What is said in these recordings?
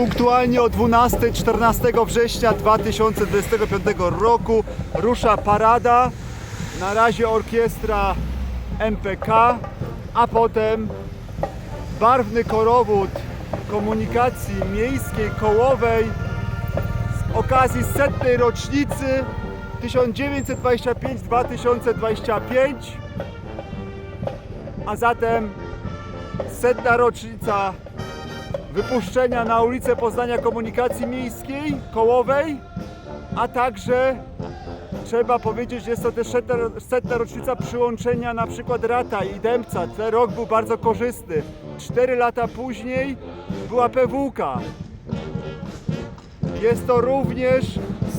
punktualnie o 12 14 września 2025 roku rusza parada. Na razie orkiestra MPK, a potem barwny korowód komunikacji miejskiej kołowej z okazji setnej rocznicy 1925-2025, a zatem setna rocznica wypuszczenia na ulicę Poznania komunikacji miejskiej kołowej, a także trzeba powiedzieć, że jest to też setna, rocznica przyłączenia na przykład Rata i Dębca. Ten rok był bardzo korzystny. Cztery lata później była PWK. Jest to również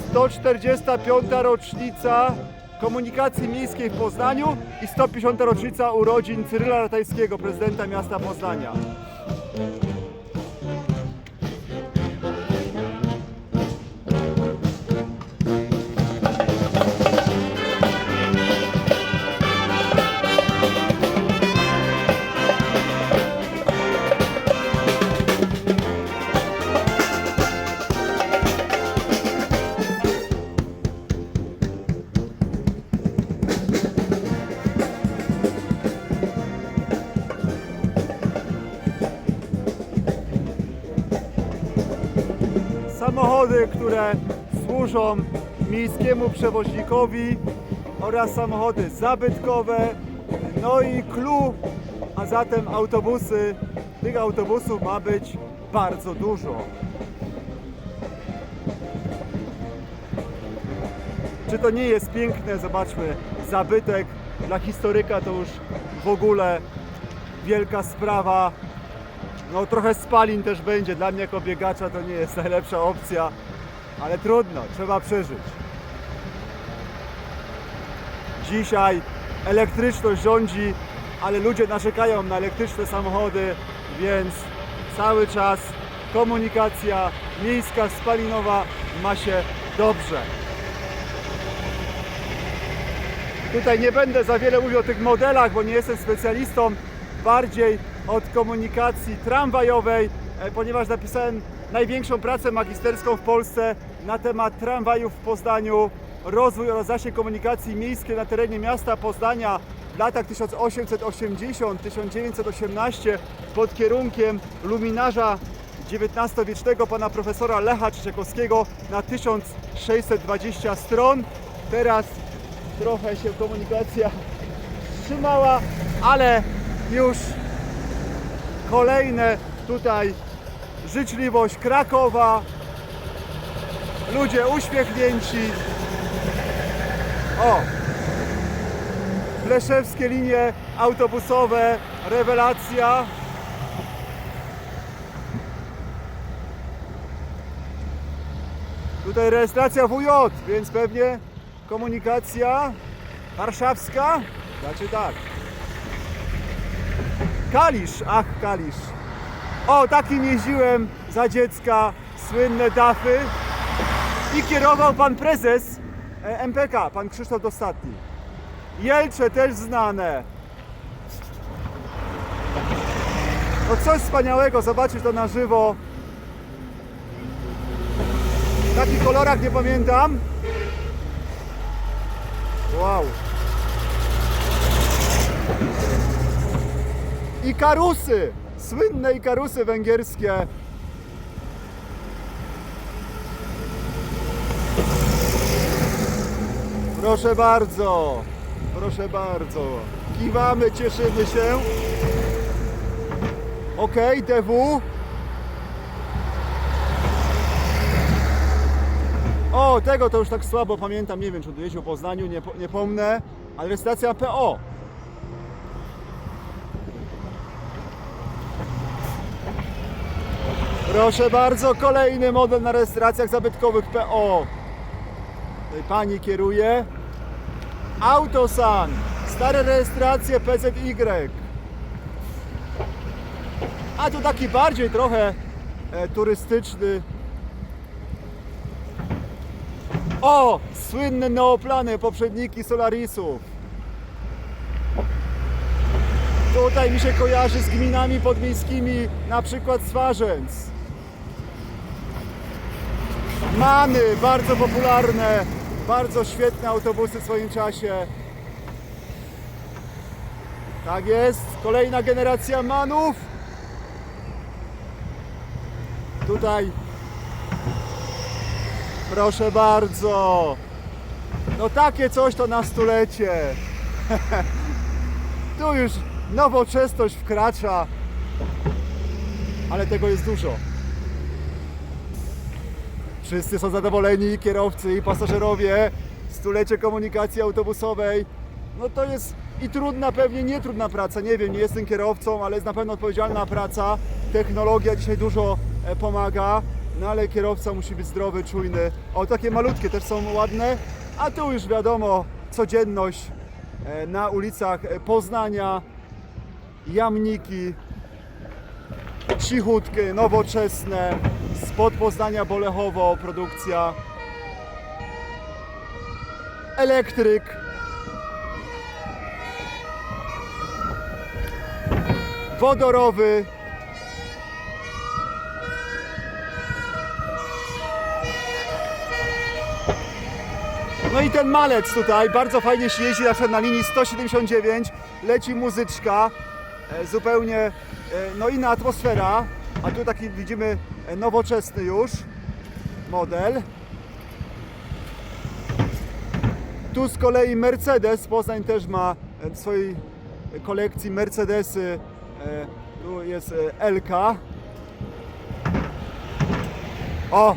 145. rocznica komunikacji miejskiej w Poznaniu i 150. rocznica urodzin Cyryla Ratajskiego, prezydenta miasta Poznania. Samochody, które służą miejskiemu przewoźnikowi oraz samochody zabytkowe, no i clue, a zatem autobusy. Tych autobusów ma być bardzo dużo. Czy to nie jest piękne? Zobaczmy, zabytek dla historyka to już w ogóle wielka sprawa. No trochę spalin też będzie. Dla mnie jako biegacza to nie jest najlepsza opcja, ale trudno, trzeba przeżyć. Dzisiaj elektryczność rządzi, ale ludzie narzekają na elektryczne samochody, więc cały czas komunikacja miejska, spalinowa ma się dobrze. Tutaj nie będę za wiele mówił o tych modelach, bo nie jestem specjalistą. Bardziej od komunikacji tramwajowej, e, ponieważ napisałem największą pracę magisterską w Polsce na temat tramwajów w Poznaniu, rozwój oraz zasięg komunikacji miejskiej na terenie miasta Poznania w latach 1880-1918 pod kierunkiem luminarza XIX-wiecznego pana profesora Lecha Trzeciakowskiego na 1620 stron. Teraz trochę się komunikacja wstrzymała, ale już kolejne tutaj życzliwość Krakowa, ludzie uśmiechnięci. O! Pleszewskie linie autobusowe, rewelacja. Tutaj rejestracja WJ, więc pewnie komunikacja warszawska. Znaczy tak. Kalisz, ach Kalisz. O, takim jeździłem za dziecka, słynne dafy. I kierował pan prezes e, MPK, pan Krzysztof Dostatni. Jelcze też znane. No coś wspaniałego, zobaczyć to na żywo. W takich kolorach nie pamiętam. Wow. Ikarusy! Słynne Ikarusy węgierskie. Proszę bardzo, proszę bardzo. Kiwamy, cieszymy się. Ok, DW. O, tego to już tak słabo pamiętam, nie wiem czy tu jeździł w Poznaniu, nie, nie pomnę, ale rejestracja PO. Proszę bardzo, kolejny model na rejestracjach zabytkowych PO. Tutaj pani kieruje. Autosan, stare rejestracje PZY. A tu taki bardziej trochę e, turystyczny. O! Słynne neoplany, poprzedniki Solarisów. Tutaj mi się kojarzy z gminami podmiejskimi, na przykład Swarzędz. Many, bardzo popularne, bardzo świetne autobusy w swoim czasie. Tak jest, kolejna generacja manów. Tutaj, proszę bardzo. No takie coś to na stulecie. tu już nowoczesność wkracza, ale tego jest dużo. Wszyscy są zadowoleni, kierowcy i pasażerowie. Stulecie komunikacji autobusowej. No to jest i trudna, pewnie nie trudna praca. Nie wiem, nie jestem kierowcą, ale jest na pewno odpowiedzialna praca. Technologia dzisiaj dużo e, pomaga, no ale kierowca musi być zdrowy, czujny. O, takie malutkie też są ładne. A tu już wiadomo, codzienność e, na ulicach e, Poznania, jamniki, cichutkie, nowoczesne, spod Poznania Bolechowo produkcja, elektryk, wodorowy, No i ten malec tutaj, bardzo fajnie się jeździ na na linii 179, leci muzyczka, e, zupełnie e, no inna atmosfera, a tu taki widzimy e, nowoczesny już model. Tu z kolei Mercedes, Poznań też ma e, w swojej kolekcji Mercedesy, e, tu jest LK. O!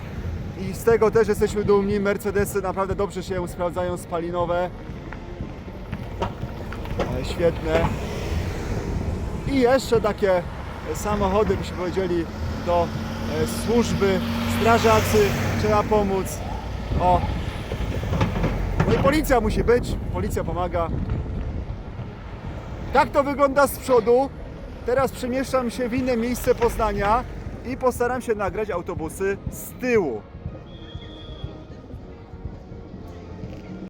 I z tego też jesteśmy dumni. Mercedesy naprawdę dobrze się sprawdzają spalinowe. Świetne. I jeszcze takie samochody, byśmy powiedzieli, do e, służby. Strażacy, trzeba pomóc. O! No i policja musi być. Policja pomaga. Tak to wygląda z przodu. Teraz przemieszczam się w inne miejsce Poznania i postaram się nagrać autobusy z tyłu.